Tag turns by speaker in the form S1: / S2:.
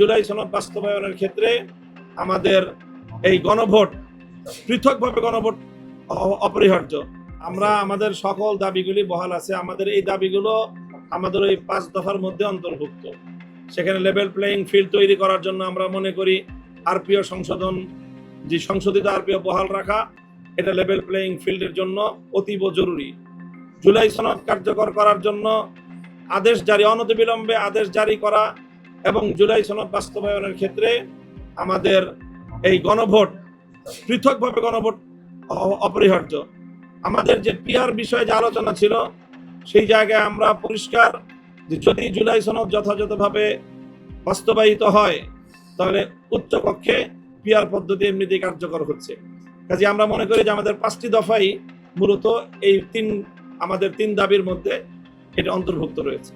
S1: জুলাই সনদ বাস্তবায়নের ক্ষেত্রে আমাদের এই গণভোট পৃথকভাবে গণভোট অপরিহার্য। আমরা আমাদের সকল দাবিগুলি বহাল আছে। আমাদের এই দাবিগুলো আমাদের ওই পাঁচ দফার মধ্যে অন্তর্ভুক্ত। সেখানে লেভেল প্লেয়িং ফিল্ড তৈরি করার জন্য আমরা মনে করি আরপিও সংশোধন, যে সংশোধিত আরপিও বহাল রাখা, এটা লেভেল প্লেয়িং ফিল্ডের জন্য অতীব জরুরি। জুলাই সনদ কার্যকর করার জন্য আদেশ জারি, অনতিবিলম্বে আদেশ জারি করা এবং জুলাই সনদ বাস্তবায়নের ক্ষেত্রে আমাদের এই গণভোট পৃথকভাবে গণভোট অপরিহার্য। আমাদের যে পিয়ার বিষয়ে যে আলোচনা ছিল, সেই জায়গায় আমরা পরিষ্কার যে যদি জুলাই সনদ যথাযথভাবে বাস্তবায়িত হয়, তাহলে উচ্চকক্ষে পিয়ার পদ্ধতি এমনিতেই কার্যকর হচ্ছে। কাজে আমরা মনে করি যে আমাদের পাঁচটি দফাই মূলত এই তিন, আমাদের তিন দাবির মধ্যে এটা অন্তর্ভুক্ত রয়েছে।